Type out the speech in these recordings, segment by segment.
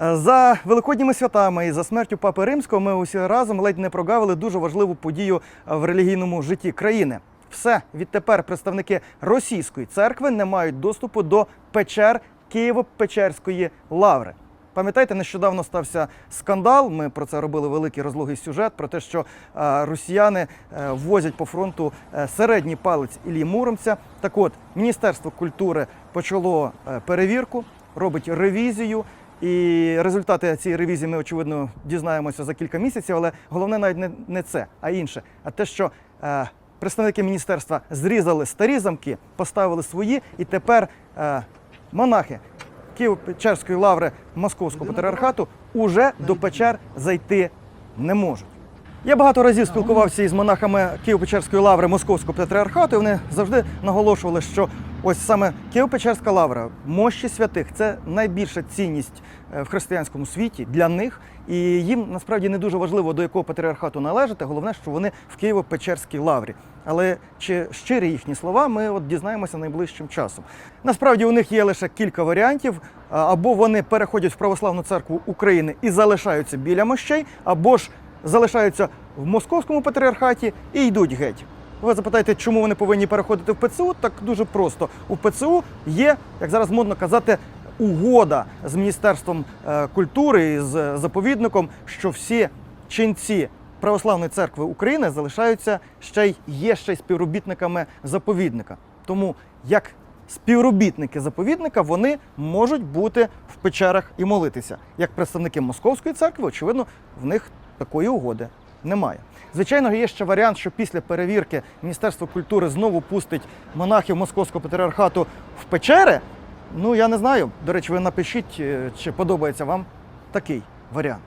За великодніми святами і за смертю Папи Римського ми усі разом ледь не прогавили дуже важливу подію в релігійному житті країни. Все відтепер представники російської церкви не мають доступу до печер Києво-Печерської лаври. Пам'ятаєте, нещодавно стався скандал. Ми про це робили великий розлогий сюжет про те, що е, росіяни е, возять по фронту е, середній палець Іллі Муромця. Так от, Міністерство культури почало перевірку, робить ревізію. І результати цієї ревізії ми, очевидно, дізнаємося за кілька місяців, але головне навіть не, не це, а інше. А те, що е, представники міністерства зрізали старі замки, поставили свої, і тепер е, монахи Києво-Печерської лаври Московського патріархату уже до печер зайти не можуть. Я багато разів спілкувався із монахами Києво-Печерської лаври Московського патріархату, і вони завжди наголошували, що ось саме Києво-Печерська лавра, мощі святих це найбільша цінність е, в християнському світі для них. І їм насправді не дуже важливо, до якого патріархату належати. Головне, що вони в Києво-Печерській лаврі. Але чи щирі їхні слова, ми от дізнаємося найближчим часом. Насправді у них є лише кілька варіантів: або вони переходять в православну церкву України і залишаються біля мощей, або ж залишаються в московському патріархаті і йдуть геть. Ви запитаєте, чому вони повинні переходити в ПЦУ? Так дуже просто. У ПЦУ є, як зараз модно казати, угода з Міністерством е, культури і з заповідником, що всі ченці Православної церкви України залишаються ще й є ще й співробітниками заповідника. Тому як співробітники заповідника вони можуть бути в печерах і молитися. Як представники Московської церкви, очевидно, в них такої угоди немає. Звичайно, є ще варіант, що після перевірки Міністерство культури знову пустить монахів Московського патріархату в печери. Ну, я не знаю. До речі, ви напишіть, е, чи подобається вам такий варіант.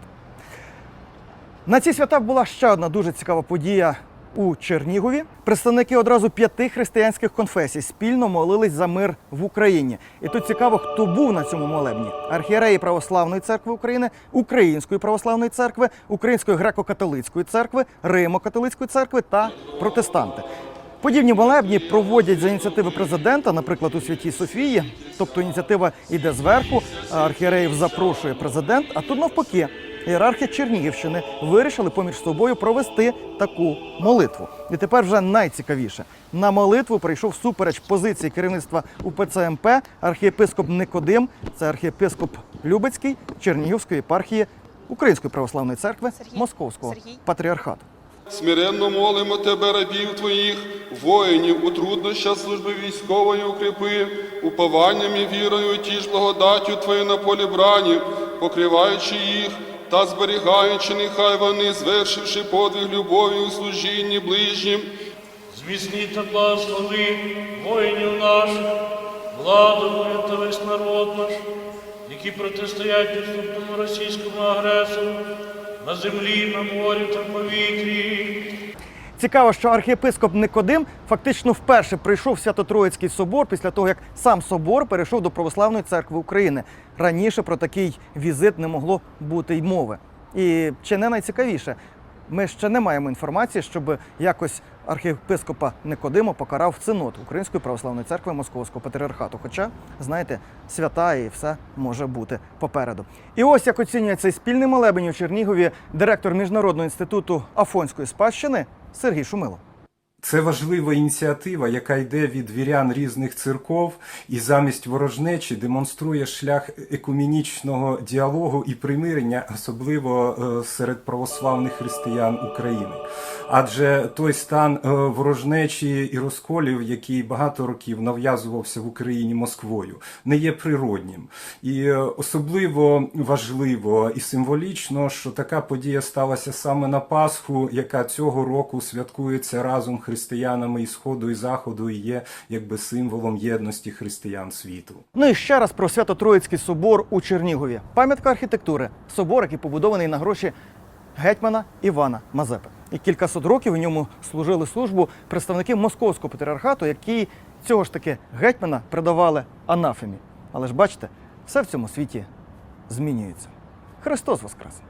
На ці свята була ще одна дуже цікава подія у Чернігові. Представники одразу п'яти християнських конфесій спільно молились за мир в Україні. І тут цікаво, хто був на цьому молебні: архієреї Православної церкви України, Української православної церкви, Української греко-католицької церкви, Римо-католицької церкви та протестанти. Подібні молебні проводять за ініціативи президента, наприклад, у Святій Софії. Тобто ініціатива йде зверху, архієреїв запрошує президент. А тут навпаки, ієрархи Чернігівщини вирішили поміж собою провести таку молитву. І тепер вже найцікавіше. На молитву прийшов супереч позиції керівництва УПЦ МП архієпископ Никодим, це архієпископ Любецький Чернігівської єпархії Української православної церкви Сергій. Московського Сергій. патріархату. Смиренно молимо тебе, рабів твоїх, воїнів у труднощах служби військової укріпи, упованням і вірою, ті ж благодаттю твою на полі брані, покриваючи їх та зберігаючи, нехай вони, звершивши подвиг любові у служінні ближнім, Зміцни та благослови воїнів наших, владу мою та весь народ наш, які протистоять підступному російському агресору на землі, на морі та повітрі. Цікаво, що архієпископ Никодим фактично вперше прийшов в Свято-Троїцький собор після того, як сам собор перейшов до Православної церкви України. Раніше про такий візит не могло бути й мови. І чи не найцікавіше, ми ще не маємо інформації, щоб якось архієпископа Никодима покарав синод Української православної церкви Московського патріархату. Хоча, знаєте, свята і все може бути попереду. І ось як оцінює цей спільний молебень у Чернігові директор Міжнародного інституту Афонської спадщини Сергій Шумило. Це важлива ініціатива, яка йде від вірян різних церков і замість ворожнечі демонструє шлях екумінічного діалогу і примирення, особливо е, серед православних християн України. Адже той стан е, ворожнечі і розколів, який багато років нав'язувався в Україні Москвою, не є природнім. І е, особливо важливо і символічно, що така подія сталася саме на Пасху, яка цього року святкується разом християнами і Сходу і Заходу, і є якби символом єдності християн світу. Ну і ще раз про Свято-Троїцький собор у Чернігові. Пам'ятка архітектури. Собор, який побудований на гроші гетьмана Івана Мазепи. І кількасот років у ньому служили службу представники московського патріархату, які цього ж таки гетьмана придавали анафемі. Але ж бачите, все в цьому світі змінюється. Христос Воскрес!